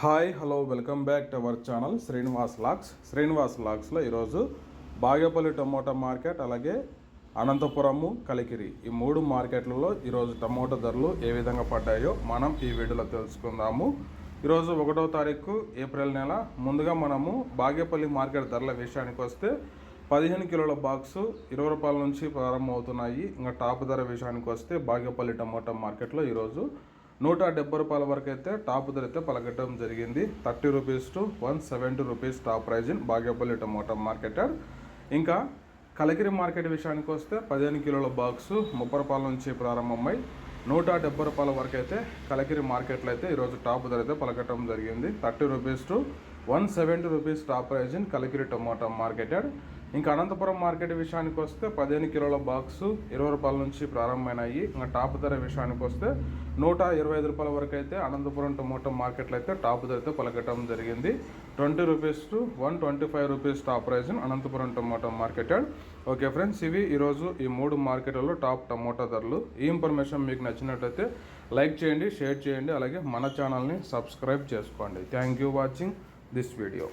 Hi hello welcome back to our channel Srinivas lakhs. Srinivas లాక్స్లో ఈరోజు Bagepalli tomato market అలాగే అనంతపురము కలికిరి ఈ మూడు మార్కెట్లలో ఈరోజు టమోటా ధరలు ఏ విధంగా పడ్డాయో మనం ఈ వీడియోలో తెలుసుకుందాము. ఈరోజు ఒకటో తారీఖు ఏప్రిల్ నెల. ముందుగా మనము బాగేపల్లి మార్కెట్ ధరల విషయానికి వస్తే పదిహేను కిలోల బాక్సు ఇరవై రూపాయల నుంచి ప్రారంభమవుతున్నాయి. ఇంకా టాప్ ధర విషయానికి వస్తే బాగేపల్లి టమోటా మార్కెట్లో ఈరోజు నూట డెబ్బై రూపాయల వరకు అయితే టాప్ ధర అయితే పలకటం జరిగింది. Thirty rupees to one seventy rupees top price in Bagepalli tomato market ఇంకా కలగిరి మార్కెట్ విషయానికి వస్తే పదిహేను కిలోల బాక్సు ముప్పై రూపాయల నుంచి ప్రారంభమై నూట డెబ్బై రూపాయల వరకు అయితే కలగిరి మార్కెట్లో అయితే ఈరోజు టాప్ ధర అయితే పలకటం జరిగింది. Thirty rupees to one seventy rupees top price in Kaligiri tomato marketed. ఇంకా అనంతపురం మార్కెట్ విషయానికి వస్తే పదిహేను కిలోల బాక్సు ఇరవై రూపాయల నుంచి ప్రారంభమైనాయి. ఇంకా టాప్ ధర విషయానికి వస్తే నూట ఇరవై ఐదు రూపాయల వరకు అయితే అనంతపురం టమోటా మార్కెట్లో అయితే టాప్ ధర అయితే పలకటం జరిగింది. Twenty rupees to one twenty five rupees top price Anantapuram tomato marketed. Okay friends ఇవి ఈరోజు ఈ మూడు మార్కెట్లలో టాప్ టమోటా ధరలు. ఈ ఇన్ఫర్మేషన్ మీకు నచ్చినట్లయితే లైక్ చేయండి షేర్ చేయండి అలాగే మన ఛానల్ని సబ్స్క్రైబ్ చేసుకోండి. Thank you watching this video.